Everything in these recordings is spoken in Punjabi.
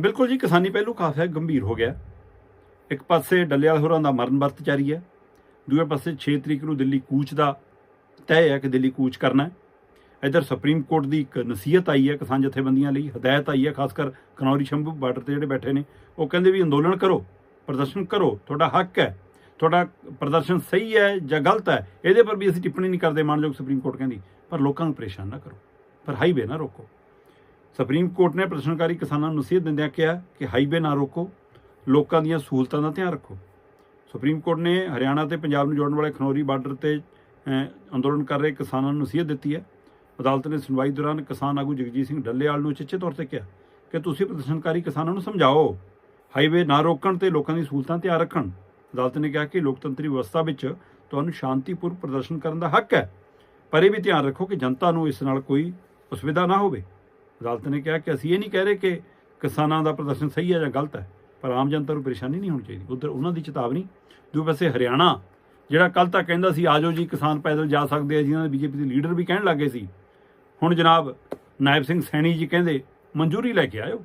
ਬਿਲਕੁਲ ਜੀ, ਕਿਸਾਨੀ ਪਹਿਲੂ ਕਾਫੀ ਗੰਭੀਰ ਹੋ ਗਿਆ। ਇੱਕ ਪਾਸੇ ਡੱਲੇਵਾਲ ਹੋਰਾਂ ਦਾ ਮਰਨ ਵਰਤ ਜਾਰੀ ਹੈ, ਦੂਜੇ ਪਾਸੇ 6 ਤਰੀਕ ਨੂੰ ਦਿੱਲੀ ਕੂਚ ਦਾ ਤੈਅ ਹੈ ਕਿ ਦਿੱਲੀ ਕੂਚ ਕਰਨਾ ਹੈ। ਇਧਰ ਸੁਪਰੀਮ ਕੋਰਟ ਦੀ ਇੱਕ ਨਸੀਹਤ ਆਈ ਹੈ ਕਿਸਾਨ ਜਥੇਬੰਦੀਆਂ ਲਈ, ਹਦਾਇਤ ਆਈ ਹੈ ਖਾਸ ਕਰ ਕਨੌਰੀ ਸ਼ੰਭੂ ਬਾਰਡਰ ਤੇ ਜਿਹੜੇ ਬੈਠੇ ਨੇ, ਉਹ ਕਹਿੰਦੇ ਵੀ ਅੰਦੋਲਨ ਕਰੋ, ਪ੍ਰਦਰਸ਼ਨ ਕਰੋ, ਤੁਹਾਡਾ ਹੱਕ ਹੈ, ਤੁਹਾਡਾ ਪ੍ਰਦਰਸ਼ਨ ਸਹੀ ਹੈ ਜਾਂ ਗਲਤ ਹੈ, ਇਹਦੇ ਪਰ ਵੀ ਅਸੀਂ ਟਿੱਪਣੀ ਨਹੀਂ ਕਰਦੇ, ਮਾਨਯੋਗ ਸੁਪਰੀਮ ਕੋਰਟ ਕਹਿੰਦੀ, ਪਰ ਲੋਕਾਂ ਨੂੰ ਪਰੇਸ਼ਾਨ ਨਾ ਕਰੋ, ਪਰ ਹਾਈਵੇ ਨਾ ਰੋਕੋ। ਸੁਪਰੀਮ ਕੋਰਟ ਨੇ ਪ੍ਰਦਰਸ਼ਨਕਾਰੀ ਕਿਸਾਨਾਂ ਨੂੰ ਨਸੀਹਤ ਦਿੰਦਿਆਂ ਕਿਹਾ ਕਿ ਹਾਈਵੇ ਨਾ ਰੋਕੋ, ਲੋਕਾਂ ਦੀਆਂ ਸਹੂਲਤਾਂ ਦਾ ਧਿਆਨ ਰੱਖੋ। ਸੁਪਰੀਮ ਕੋਰਟ ਨੇ ਹਰਿਆਣਾ ਤੇ ਪੰਜਾਬ ਨੂੰ ਜੋੜਨ ਵਾਲੇ ਖਨੌਰੀ ਬਾਰਡਰ ਤੇ ਅੰਦੋਲਨ ਕਰ ਰਹੇ ਕਿਸਾਨਾਂ ਨੂੰ ਨਸੀਹਤ ਦਿੱਤੀ ਹੈ। ਅਦਾਲਤ ਨੇ ਸੁਣਵਾਈ ਦੌਰਾਨ ਕਿਸਾਨ ਆਗੂ ਜਗਜੀਤ ਸਿੰਘ ਡੱਲੇਵਾਲ ਨੂੰ ਚਿੱਚੇ ਤੌਰ ਤੇ ਕਿਹਾ ਕਿ ਤੁਸੀਂ ਪ੍ਰਦਰਸ਼ਨਕਾਰੀ ਕਿਸਾਨਾਂ ਨੂੰ ਸਮਝਾਓ, ਹਾਈਵੇ ਨਾ ਰੋਕਣ ਤੇ ਲੋਕਾਂ ਦੀ ਸਹੂਲਤਾਂ ਧਿਆਨ ਰੱਖਣ। ਅਦਾਲਤ ਨੇ ਕਿਹਾ ਕਿ ਲੋਕਤੰਤਰੀ ਵਿਵਸਥਾ ਵਿੱਚ ਤੁਹਾਨੂੰ ਸ਼ਾਂਤੀਪੂਰਨ ਪ੍ਰਦਰਸ਼ਨ ਕਰਨ ਦਾ ਹੱਕ ਹੈ, ਪਰ ਇਹ ਵੀ ਧਿਆਨ ਰੱਖੋ ਕਿ ਜਨਤਾ ਨੂੰ ਇਸ ਨਾਲ ਕੋਈ ਅਸੁਵਿਧਾ ਨਾ ਹੋਵੇ। ਅਦਾਲਤ ਨੇ ਕਿਹਾ ਕਿ ਅਸੀਂ ਇਹ ਨਹੀਂ ਕਹਿ ਰਹੇ ਕਿ ਕਿਸਾਨਾਂ ਦਾ ਪ੍ਰਦਰਸ਼ਨ ਸਹੀ ਹੈ ਜਾਂ ਗਲਤ ਹੈ, ਪਰ ਆਮ ਜਨਤਾ ਨੂੰ ਪਰੇਸ਼ਾਨੀ ਨਹੀਂ ਹੋਣੀ ਚਾਹੀਦੀ। ਉਧਰ ਉਹਨਾਂ ਦੀ ਚੇਤਾਵਨੀ, ਦੂਜੇ ਪਾਸੇ ਹਰਿਆਣਾ, ਜਿਹੜਾ ਕੱਲ ਤੱਕ ਕਹਿੰਦਾ ਸੀ, ਆਜੋ ਜੀ, ਕਿਸਾਨ ਪੈਦਲ ਜਾ ਸਕਦੇ ਆ, ਜਿਨ੍ਹਾਂ ਦੇ ਬੀਜੇਪੀ ਦੇ ਲੀਡਰ ਵੀ ਕਹਿਣ ਲੱਗੇ ਸੀ। ਹੁਣ ਜਨਾਬ ਨਾਇਬ ਸਿੰਘ ਸੈਣੀ ਜੀ ਕਹਿੰਦੇ, ਮਨਜ਼ੂਰੀ ਲੈ ਕੇ ਆਇਓ।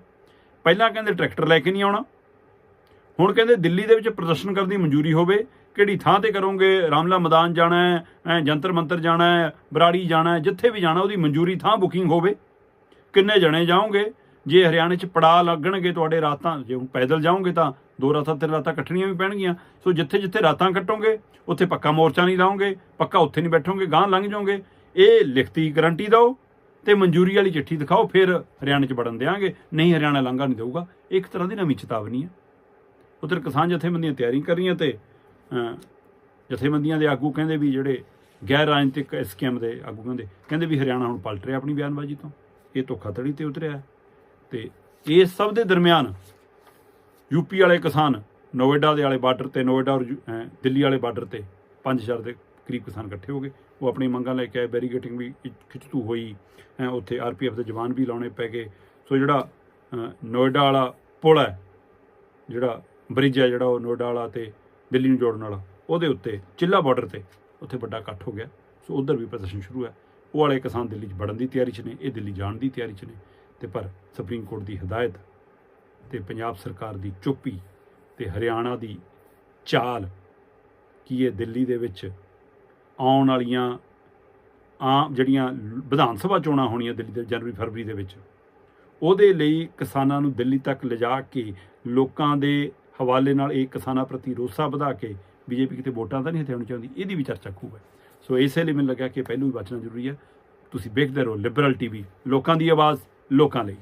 ਪਹਿਲਾਂ ਕਹਿੰਦੇ, ਟਰੈਕਟਰ ਲੈ ਕੇ ਨਹੀਂ ਆਉਣਾ। ਹੁਣ ਕਹਿੰਦੇ, ਦਿੱਲੀ ਦੇ ਵਿੱਚ ਪ੍ਰਦਰਸ਼ਨ ਕਰਨ ਦੀ ਮਨਜ਼ੂਰੀ ਹੋਵੇ, ਕਿਹੜੀ ਥਾਂ ਤੇ ਕਰੋਗੇ? ਰਾਮਲਾ ਮੈਦਾਨ ਜਾਣਾ ਹੈ ਜੰਤਰ ਮੰਤਰ ਜਾਣਾ ਹੈ, ਬਰਾੜੀ ਜਾਣਾ ਹੈ, ਜਿੱਥੇ ਵੀ ਜਾਣਾ, ਉਹਦੀ ਮਨਜ਼ੂਰੀ ਥਾਂ ਬੁਕਿੰਗ ਹੋਵੇ। ਕਿੰਨੇ ਜਣੇ ਜਾਓਗੇ? ਜੇ ਹਰਿਆਣੇ 'ਚ ਪੜਾ ਲੱਗਣਗੇ ਤੁਹਾਡੇ ਰਾਤਾਂ, ਜੇ ਹੁਣ ਪੈਦਲ ਜਾਓਗੇ ਤਾਂ ਦੋ ਰਾਤਾਂ, ਤਿੰਨ ਰਾਤਾਂ ਕੱਟਣੀਆਂ ਵੀ ਪੈਣਗੀਆਂ। ਸੋ ਜਿੱਥੇ ਜਿੱਥੇ ਰਾਤਾਂ ਕੱਟੋਗੇ, ਉੱਥੇ ਪੱਕਾ ਮੋਰਚਾ ਨਹੀਂ ਲਾਓਗੇ, ਪੱਕਾ ਉੱਥੇ ਨਹੀਂ ਬੈਠੋਗੇ ਗਾਂ ਲੰਘ ਜਾਓਗੇ। ਇਹ ਲਿਖਤੀ ਗਰੰਟੀ ਦਿਓ ਤੇ ਮਨਜ਼ੂਰੀ ਵਾਲੀ ਚਿੱਠੀ ਦਿਖਾਓ, ਫਿਰ ਹਰਿਆਣੇ 'ਚ ਵੜਨ ਦੇਾਂਗੇ ਨਹੀਂ ਹਰਿਆਣਾ ਲੰਘਾ ਨਹੀਂ ਦੇਊਗਾ। ਇਹ ਇੱਕ ਤਰ੍ਹਾਂ ਦੀ ਨਵੀਂ ਚੇਤਾਵਨੀ ਹੈ। ਉਧਰ ਕਿਸਾਨ ਜਥੇਬੰਦੀਆਂ ਤਿਆਰੀ ਕਰ ਰਹੀਆਂ ਤੇ ਜਥੇਬੰਦੀਆਂ ਦੇ ਆਗੂ ਕਹਿੰਦੇ ਵੀ ਜਿਹੜੇ ਗੈਰ ਰਾਜਨੀਤਿਕ ਸਕੀਮ ਦੇ ਆਗੂ ਕਹਿੰਦੇ ਕਹਿੰਦੇ ਵੀ ਹਰਿਆਣਾ ਹੁਣ ਪਲਟ ਰਿਹਾ ਆਪਣੀ ਬਿਆਨਬਾਜ਼ੀ ਤੋਂ। ਇਹ ਧੋਖਾਧੜੀ ਤੇ ਉਤਰਿਆ ਹੈ। ਤੇ ਇਸ ਸਭ ਦੇ ਦਰਮਿਆਨ ਯੂਪੀ ਵਾਲੇ ਕਿਸਾਨ ਨੋਇਡਾ ਦੇ ਵਾਲੇ ਬਾਰਡਰ ਤੇ ਨੋਇਡਾ ਔਰ ਦਿੱਲੀ ਵਾਲੇ ਬਾਰਡਰ ਤੇ 5000 ਦੇ ਕਰੀਬ ਕਿਸਾਨ ਇਕੱਠੇ ਹੋ ਗਏ। ਉਹ ਆਪਣੀ ਮੰਗਾਂ ਲੈ ਕੇ ਆਏ ਬੈਰੀਗੇਟਿੰਗ ਵੀ ਖਿੱਚਤੂ ਹੋਈ ਅਹ, ਉੱਥੇ ਆਰਪੀਐਫ ਦੇ ਜਵਾਨ ਵੀ ਲਾਉਣੇ ਪੈ ਗਏ। ਸੋ ਜਿਹੜਾ ਅਹ, ਨੋਇਡਾ ਵਾਲਾ ਪੁਲ ਹੈ ਜਿਹੜਾ ਬ੍ਰਿਜ ਹੈ ਜਿਹੜਾ ਉਹ ਨੋਇਡਾ ਵਾਲਾ ਤੇ ਦਿੱਲੀ ਨੂੰ ਜੋੜਨ ਵਾਲਾ ਉਹਦੇ ਉੱਤੇ ਚਿੱਲਾ ਬਾਰਡਰ ਤੇ ਉੱਥੇ ਵੱਡਾ ਇਕੱਠ ਹੋ ਗਿਆ। ਸੋ ਉਧਰ ਵੀ ਪ੍ਰਦਰਸ਼ਨ ਸ਼ੁਰੂ ਹੈ। ਉਹ ਵਾਲੇ ਕਿਸਾਨ ਦਿੱਲੀ 'ਚ ਵੜਨ ਦੀ ਤਿਆਰੀ 'ਚ ਨੇ, ਇਹ ਦਿੱਲੀ ਜਾਣ ਦੀ ਤਿਆਰੀ 'ਚ ਨੇ ਤੇ ਪਰ ਸੁਪਰੀਮ ਕੋਰਟ ਦੀ ਹਦਾਇਤ ਤੇ ਪੰਜਾਬ ਸਰਕਾਰ ਦੀ ਚੁੱਪੀ ਤੇ ਹਰਿਆਣਾ ਦੀ ਚਾਲ ਕੀ ਇਹ ਦਿੱਲੀ ਦੇ ਵਿੱਚ ਆਉਣ ਵਾਲੀਆਂ ਆਮ ਜਿਹੜੀਆਂ ਵਿਧਾਨ ਸਭਾ ਚੋਣਾਂ ਹੋਣੀਆਂ ਦਿੱਲੀ ਦੇ ਜਨਵਰੀ ਫਰਵਰੀ ਦੇ ਵਿੱਚ, ਉਹਦੇ ਲਈ ਕਿਸਾਨਾਂ ਨੂੰ ਦਿੱਲੀ ਤੱਕ ਲਿਜਾ ਕੇ ਲੋਕਾਂ ਦੇ ਹਵਾਲੇ ਨਾਲ ਇਹ ਕਿਸਾਨਾਂ ਪ੍ਰਤੀ ਰੋਸਾ ਵਧਾ ਕੇ ਬੀਜੇਪੀ ਕਿਤੇ ਵੋਟਾਂ ਤਾਂ ਨਹੀਂ ਹਥਿਆਉਣੀ ਚਾਹੁੰਦੀ, ਇਹਦੀ ਵੀ ਚਰਚਾ ਖੂਬ ਹੈ। ਸੋ ਇਸੇ ਲਈ ਮੈਨੂੰ ਲੱਗਿਆ ਕਿ ਪਹਿਲੂ ਵੀ ਬਚਣਾ ਜ਼ਰੂਰੀ ਹੈ। ਤੁਸੀਂ ਵੇਖਦੇ ਰਹੋ ਲਿਬਰਲ ਟੀਵੀ ਲੋਕਾਂ ਦੀ ਆਵਾਜ਼, ਲੋਕਾਂ ਲਈ।